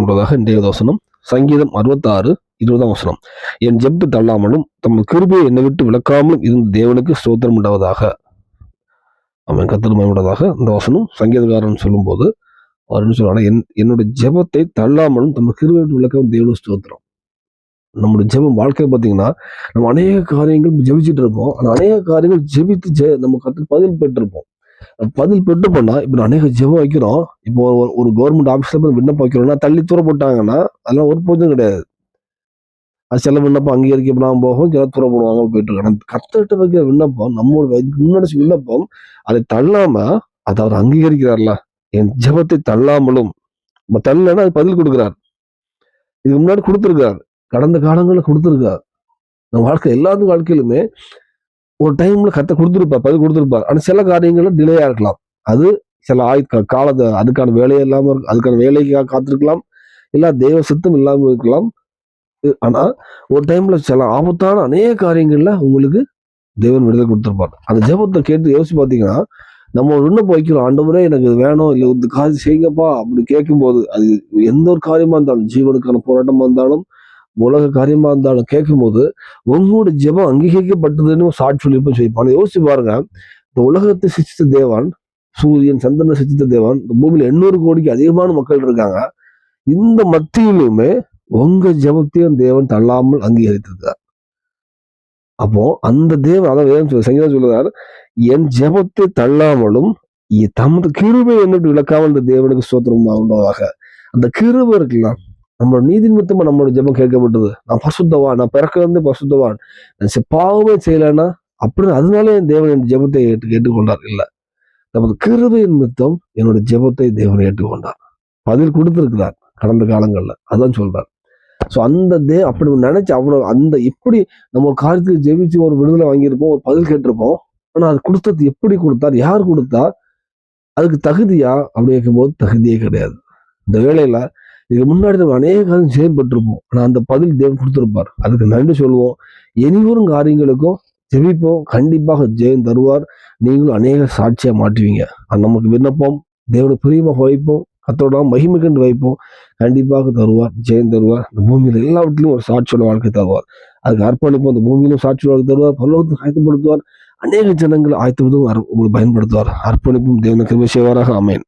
என்பதாக இன்றைய வசனம். சங்கீதம் அறுபத்தாறு இருபதாம் வசனம். என் ஜெப்பு தள்ளாமலும் தம் கிருபையை என்னை விட்டு விளக்காமலும் இருந்த தேவனுக்கு ஸ்தோத்திரம் உண்டாவதாக. அவன் கத்தர் மயமுள்ளதாக இந்த வசனம் சங்கீதக்காரன் சொல்லும்போது அவர் என்ன சொல்றாங்க என் என்னுடைய ஜெபத்தை தள்ளாமலும் தம் கிருபை விட்டு விளக்கவும் தேவனுக்கு ஸ்தோத்திரம். நம்முடைய ஜெபம் வாழ்க்கை பார்த்தீங்கன்னா நம்ம அநேக காரியங்கள் ஜெபிச்சுட்டு இருப்போம். ஆனால் அநேக காரியங்கள் ஜெபித்து ஜெ நம்ம கற்று பதில் பெற்றிருப்போம். பதில் பெற்று பண்ணா இப்போ அநேக ஜெபம் வைக்கிறோம். இப்போ ஒரு- ஒரு கவர்மெண்ட் ஆஃபீஸ்ல போய் விண்ணப்பம் வைக்கிறோம்னா தள்ளி தூர போட்டாங்கன்னா அதெல்லாம் ஒரு போதும் கிடையாது. அது சில விண்ணப்பம் அங்கீகரிக்கப்படாம போகும் சில தூர போடுவாங்க போயிட்டு இருக்காங்க கத்துட்டு வைக்கிற விண்ணப்பம் நம்மளோட முன்னாடி விண்ணப்பம் அதை தள்ளாம அதை அவர் அங்கீகரிக்கிறார்ல. என் ஜெபத்தை தள்ளாமலும். நம்ம தள்ளனா அது பதில் கொடுக்குறார். இதுக்கு முன்னாடி கொடுத்துருக்கார். கடந்த காலங்களில் கொடுத்துருக்கார். நம்ம வாழ்க்கை எல்லாத்து வாழ்க்கையிலுமே ஒரு டைம்ல கத்த கொடுத்துருப்பார் பதில் கொடுத்துருப்பார். ஆனால் சில காரியங்களும் டிலேயா இருக்கலாம். அது சில ஆய் காலத்தை அதுக்கான வேலையே இல்லாமல் இருக்கு அதுக்கான வேலைக்காக காத்திருக்கலாம். இல்லை தெய்வ சித்தம் இல்லாமல் இருக்கலாம். ஆனால் ஒரு டைம்ல சில ஆபத்தான அநேக காரியங்களில் உங்களுக்கு தேவன் விடுதலை கொடுத்துருப்பார். அந்த ஜெபத்தை கேட்டு யோசிச்சு பார்த்தீங்கன்னா நம்ம ஒரு விண்ணப்பம் வைக்கிறோம். ஆண்டவரே எனக்கு இது வேணும். இல்லை இந்த காரியம் செய்யுங்கப்பா அப்படி கேட்கும்போது அது எந்த ஒரு காரியமாக இருந்தாலும் ஜீவனுக்கான போராட்டமாக இருந்தாலும் உலக காரியமா இருந்தாலும் கேட்கும்போது உங்களோட ஜெபம் அங்கீகரிக்கப்பட்டதுன்னு சாட்சி சொல்லியிருப்போம் சொல்லியிருப்பான் யோசிச்சு பாருங்க. இந்த உலகத்தை சிச்சித்த தேவான் சூரியன் சந்திரனை சிச்சித்த தேவான் இந்த பூமியில எண்ணூறு கோடிக்கு அதிகமான மக்கள் இருக்காங்க. இந்த மத்தியிலுமே உங்க ஜெபத்தையும் தேவன் தள்ளாமல் அங்கீகரித்திருக்கிறார். அப்போ அந்த தேவன் அதான் வேதம் சொல்ல சங்கீதம் சொல்லுறார் என் ஜெபத்தை தள்ளாமலும் தமது கிருபை என்னட்டு விளக்காமல் இந்த தேவனுக்கு சோத்திரம் உண்டாவதாக. அந்த கிருபை இருக்கலாம் நம்மளோட நீதி நிமித்தமா நம்மளோட ஜெபம் கேட்கப்பட்டது. நான் பசுத்தவான் நான் பிறக்க வந்து பசுத்தவான் நான் செப்பாகவே பாவமே செய்யலைன்னா அப்படின்னு அதனாலே என் தேவன் என் ஜெபத்தை ஏற்று கேட்டுக்கொண்டார். இல்லை. நமது கிருபை நிமித்தம் என்னோட ஜெபத்தை தேவன் ஏற்றுக்கொண்டார். பதில் கொடுத்துருக்கிறார் கடந்த காலங்களில். அதான் சொல்றார். ஸோ அந்த தே அப்படி நினைச்சு அவ்வளோ அந்த எப்படி நம்ம காரியத்துக்கு ஜெபிச்சு ஒரு விடுதலை வாங்கியிருப்போம் ஒரு பதில் கேட்டிருப்போம். ஆனால் அது கொடுத்தது எப்படி கொடுத்தார் யார் கொடுத்தா அதுக்கு தகுதியா? அப்படி கேட்கும்போது தகுதியே கிடையாது. இந்த வேலையில இதுக்கு முன்னாடி நம்ம அநேக காரியம் செயல்பட்டிருப்போம் ஆனால் அந்த பதில் தேவன் கொடுத்துருப்பார். அதுக்கு நன்றி சொல்லுவோம். இனிவரும் காரியங்களுக்கும் ஜெபிப்போம். கண்டிப்பாக ஜெயம் தருவார். நீங்களும் அநேக சாட்சியாக மாட்டுவீங்க அது நமக்கு விண்ணப்பம். தேவனை பிரியமாக வைப்போம். கத்தோட மகிமை கண்டு வைப்போம். கண்டிப்பாக தருவார். ஜெயம் தருவார். இந்த பூமியில் எல்லாவற்றிலும் ஒரு சாட்சியோட வாழ்க்கை தருவார். அதுக்கு அர்ப்பணிப்போம். அந்த பூமியிலும் சாட்சியோட வாழ்க்கை தருவார். பல்லவத்துக்கு ஆயத்தப்படுத்துவார். அநேக ஜனங்கள் ஆயத்தப்படுத்தும் உங்களுக்கு பயன்படுத்துவார். அர்ப்பணிப்பும் தேவனுக்கு கிருபை செய்வாராக. அமேன்